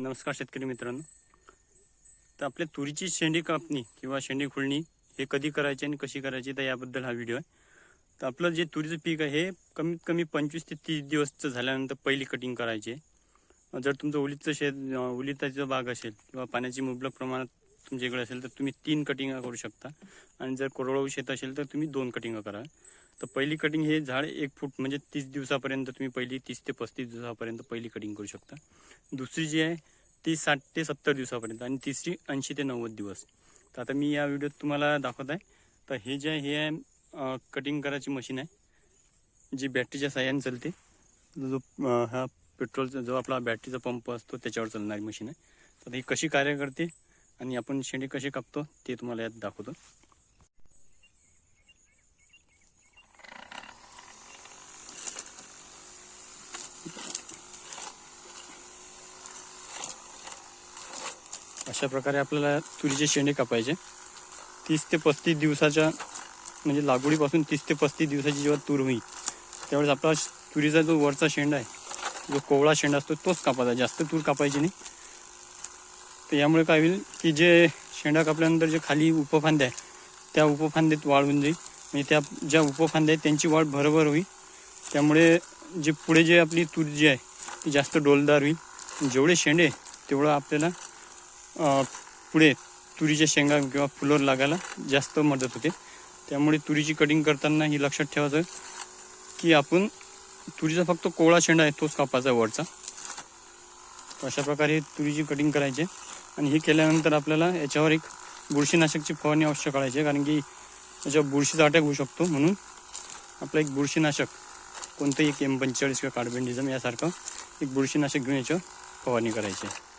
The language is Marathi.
नमस्कार शेतकरी मित्रांनो. तर आपल्या तुरीची शेंडी कापणी किंवा शेंडी खुळणी हे कधी करायची आणि कशी करायची तर याबद्दल हा व्हिडिओ आहे. तर आपलं जे तुरीचं पीक आहे हे कमीत कमी पंचवीस ते तीस दिवसचं झाल्यानंतर पहिली कटिंग करायची आहे. जर तुमचं ओलीचं शेत अं, ओलिताचा बाग असेल किंवा पाण्याची मुबलक प्रमाणात तुमच्याकडे असेल तर तुम्ही तीन कटिंगा करू शकता. आणि जर कोरडवाहू शेत असेल तर तुम्ही दोन कटिंगा करा. तर पहिली कटिंग हे झाड एक फूट म्हणजे तीस दिवसापर्यंत तुम्ही पहिली तीस ते पस्तीस दिवसापर्यंत पहिली कटिंग करू शकता. दुसरी जी आहे ती साठ ते सत्तर दिवसापर्यंत आणि तिसरी ऐंशी ते नव्वद दिवस. तर आता मी या व्हिडिओत तुम्हाला दाखवत आहे. तर हे जे आहे हे आहे कटिंग करायची मशीन आहे. जी बॅटरीच्या साह्याने चालते. जो हा पेट्रोलचा जो आपला बॅटरीचा पंप असतो त्याच्यावर चालणारी मशीन आहे. तर ही कशी कार्य करते आणि आपण शेंडी कसे कापतो ते तुम्हाला यात दाखवतो. अशा प्रकारे आपल्याला तुरीचे शेंडे कापायचे. तीस ते पस्तीस दिवसाच्या म्हणजे लागवडीपासून तीस ते पस्तीस दिवसाची जेव्हा तूर होईल त्यावेळेस आपला तुरीचा जो वरचा शेंडा आहे जो कोवळा शेंडा असतो तोच कापायचा. जास्त तूर कापायची नाही. तर यामुळे काय होईल की जे शेंडा कापल्यानंतर जे खाली उपफांद्या आहे त्या उपफांद्यात वाढ होऊन जाईल. म्हणजे त्या ज्या उपफांद्या आहेत त्यांची वाढ भरभर होईल. त्यामुळे जे पुढे जे आपली तूर जी आहे ती जास्त डोलदार होईल. जेवढे शेंडे तेवढं आपल्याला पुढे तुरीच्या शेंगा किंवा फुलावर लागायला जास्त मदत होते. त्यामुळे तुरीची कटिंग करताना ही लक्षात ठेवायचं की आपण तुरीचा फक्त कोवळा शेंडा आहे तोच कापायचा वरचा. अशा प्रकारे तुरीची कटिंग करायची आणि हे केल्यानंतर आपल्याला याच्यावर एक बुरशीनाशकची फवारणी आवश्यक करायची आहे कारण की याच्यावर बुरशीचा अटॅक होऊ शकतो म्हणून आपलं एक बुरशीनाशक कोणतंही एक एम पंचेचाळीस किंवा कार्बेंडिझम यासारखं एक बुरशीनाशक घेऊन याच्यावर फवारणी करायची आहे.